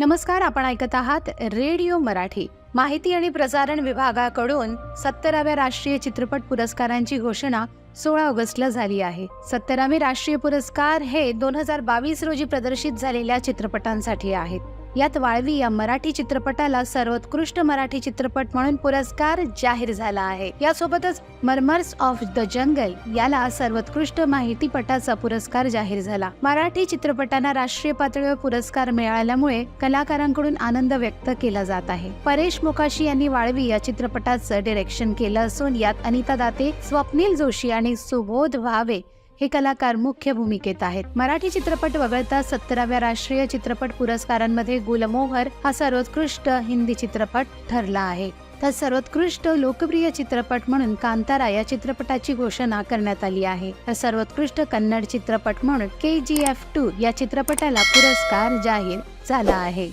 नमस्कार आपण ऐकत आहात रेडिओ मराठी. माहिती आणि प्रसारण विभागाकडून सत्तराव्या राष्ट्रीय चित्रपट पुरस्कारांची घोषणा सोळा ऑगस्टला झाली आहे. सत्तरावे राष्ट्रीय पुरस्कार हे दोन हजार बावीस रोजी प्रदर्शित झालेल्या चित्रपटांसाठी आहेत. यात वाळवी या मराठी चित्रपटाला सर्वोत्कृष्ट मराठी चित्रपट म्हणून पुरस्कार जाहीर झाला आहे. यासोबतच मर्मर्स ऑफ द जंगल याला सर्वोत्कृष्ट माहितीपटाचा पुरस्कार जाहीर झाला. मराठी चित्रपटांना राष्ट्रीय पातळीवर पुरस्कार मिळाल्यामुळे कलाकारांकडून आनंद व्यक्त केला जात आहे. परेश मोकाशी यांनी वाळवी या चित्रपटाचं डिरेक्शन केलं असून यात अनिता दाते स्वप्नील जोशी आणि सुबोध भावे हे कलाकार मुख्य भूमिकेत आहेत. मराठी चित्रपट वगळता सत्तराव्या राष्ट्रीय चित्रपट पुरस्कारांमध्ये गुलमोहर हा सर्वोत्कृष्ट हिंदी चित्रपट ठरला आहे. तर सर्वोत्कृष्ट लोकप्रिय चित्रपट म्हणून कांतारा या चित्रपटाची घोषणा करण्यात आली आहे. तर सर्वोत्कृष्ट कन्नड चित्रपट म्हणून के जी एफ टू या चित्रपटाला पुरस्कार जाहीर झाला आहे.